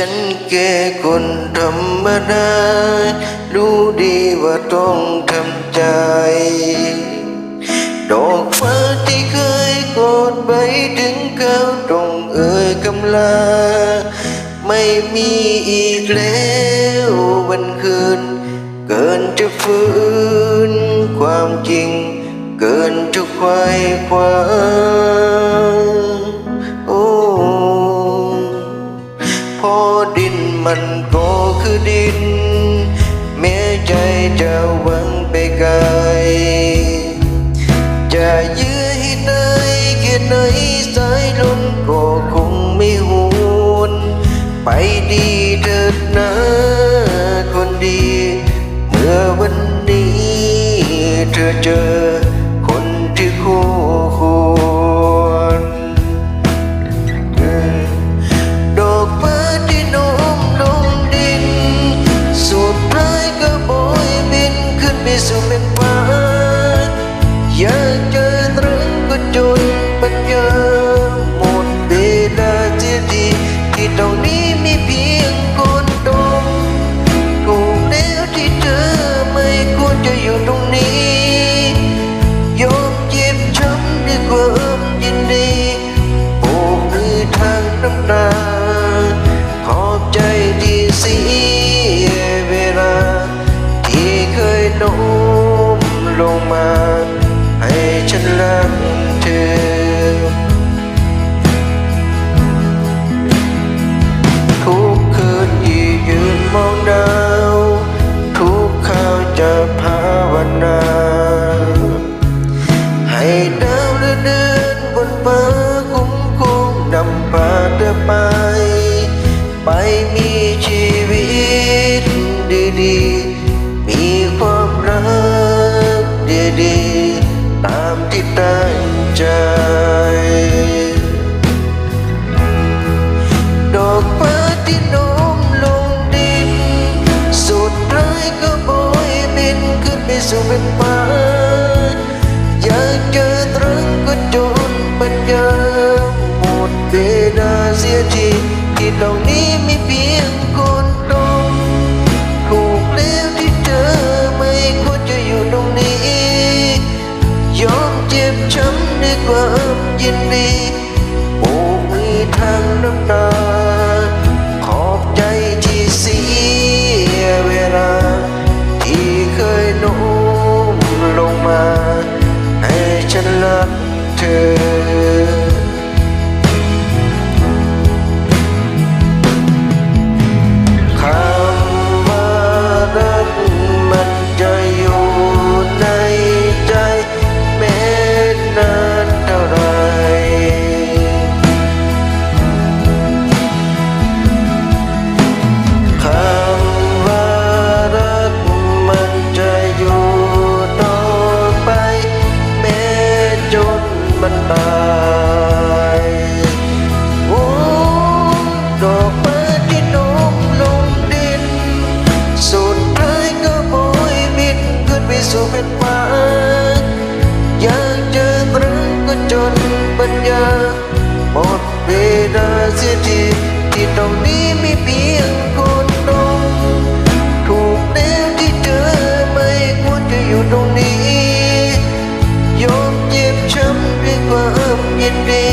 ฉันแค่คนธรรมดา รู้ดีว่าต้องทำใจ ดอกฟ้าที่เคยกอดไว้ถึงเขาต้องเอ่ยคำลา ไม่มีอีกแล้ววันคืน เกินจะฟื้นความจริง เกินจะควายคว้า ดินมันก็คือดินแม้ใจจะวังไปไกล จะยื้อให้นายแค่ไหนสายลมก็คงไม่หวนไปดีเถิดนะคนดี เมื่อวันนี้เธอเจอ ขึ้นไลงมา ให้ฉันรักเธอ ทุกคืนที่ยืนมองดาว ทุกข่าวจะภาวนา ให้ดาวเดินบนฟ้าคุ้มคงนำพาเธอไป ไปมีชีวิตดีๆามที่ตั้งใจดอกฟ้าที่โน้มลงดินสุดท้ายก็โบยบินขึ้นไปสู่ ยินดีโบกมือทางน้ำตาขอบใจที่เสียเวลา ที่เคยโน้มลงมา ให้ฉันรักเธอ หมดเวลาเสียทีที่ตรงนี้มีเพียงคนตรงถูกแล้วที่เธอไม่ควรจะอยู่ตรงนี้ยอมเจ็บช้ำด้วยความยินดี